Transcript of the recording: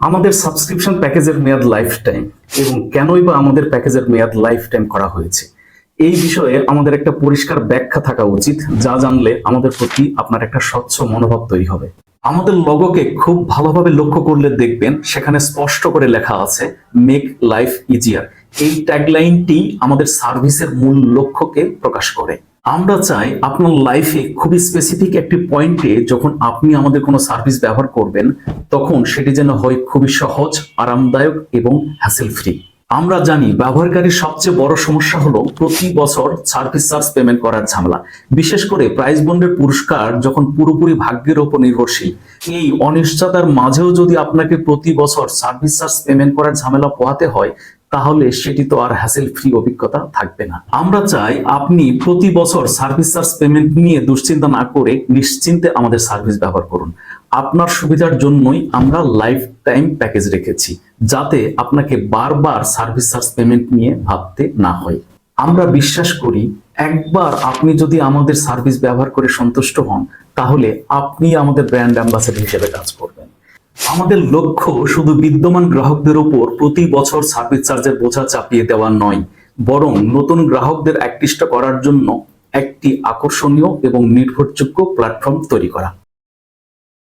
আমাদের সাবস্ক্রিপশন প্যাকেজের মেয়াদ লাইফ টাইম এবং কেনই বা আমাদের প্যাকেজের মেয়াদ লাইফ টাইম করা হয়েছে? এই বিষয়ে আমাদের একটা পরিষ্কার ব্যাখ্যা থাকা উচিত, যা জানলে আমাদের প্রতি আপনার একটা স্বচ্ছ মনোভাব তৈরি হবে। আমাদের লগোকে খুব ভালোভাবে লক্ষ্য করলে দেখবেন, সেখানে স্পষ্ট করে লেখা আছে মেক লাইফ ইজিয়ার এই ট্যাগলাইনটি আমাদের সার্ভিসের মূল লক্ষ্যকে প্রকাশ করে। আমরা চাই আপনার লাইফে খুবই স্পেসিফিক একটি পয়েন্টে যখন আপনি আমাদের কোনো সার্ভিস ব্যবহার করবেন, তখন সেটি যেন হয় খুবই সহজ, আরামদায়ক এবং হ্যাসেল ফ্রি আমরা জানি ব্যবহারকারীর সবচেয়ে বড় সমস্যা হলো প্রতি বছর সার্ভিস চার্জ পেমেন্ট করার ঝামেলা। বিশেষ করে প্রাইস বন্ডের পুরস্কার যখন পুরোপুরি ভাগ্যের ওপর নির্ভরশীল, এই অনিশ্চয়তার মাঝেও যদি আপনাকে প্রতি বছর সার্ভিস চার্জ পেমেন্ট করার ঝামেলা পোহাতে হয় তাহলে সেটি তো আর হ্যাসেল ফ্রি অভিজ্ঞতা থাকবে না। আমরা চাই আপনি প্রতি বছর সার্ভিস চার্জ পেমেন্ট নিয়ে দুশ্চিন্তা না করে নিশ্চিন্তে আমাদের সার্ভিস ব্যবহার করুন। আপনার সুবিধার জন্যই আমরা লাইফ টাইম প্যাকেজ রেখেছি, যাতে আপনাকে বারবার সার্ভিস চার্জ পেমেন্ট নিয়ে ভাবতে না হয়। আমরা বিশ্বাস করি, একবার আপনি যদি আমাদের সার্ভিস ব্যবহার করে সন্তুষ্ট হন, তাহলে আপনি আমাদের ব্র্যান্ড অ্যাম্বাসেডর হিসেবে কাজ করবেন। আমাদের লক্ষ্য শুধু বিদ্যমান গ্রাহকদের উপর প্রতি বছর সার্ভিস চার্জের বোঝা চাপিয়ে দেওয়া নয়, বরং নতুন গ্রাহকদের আকৃষ্ট করার জন্য একটি আকর্ষণীয় এবং নির্ভরযোগ্য প্ল্যাটফর্ম তৈরি করা।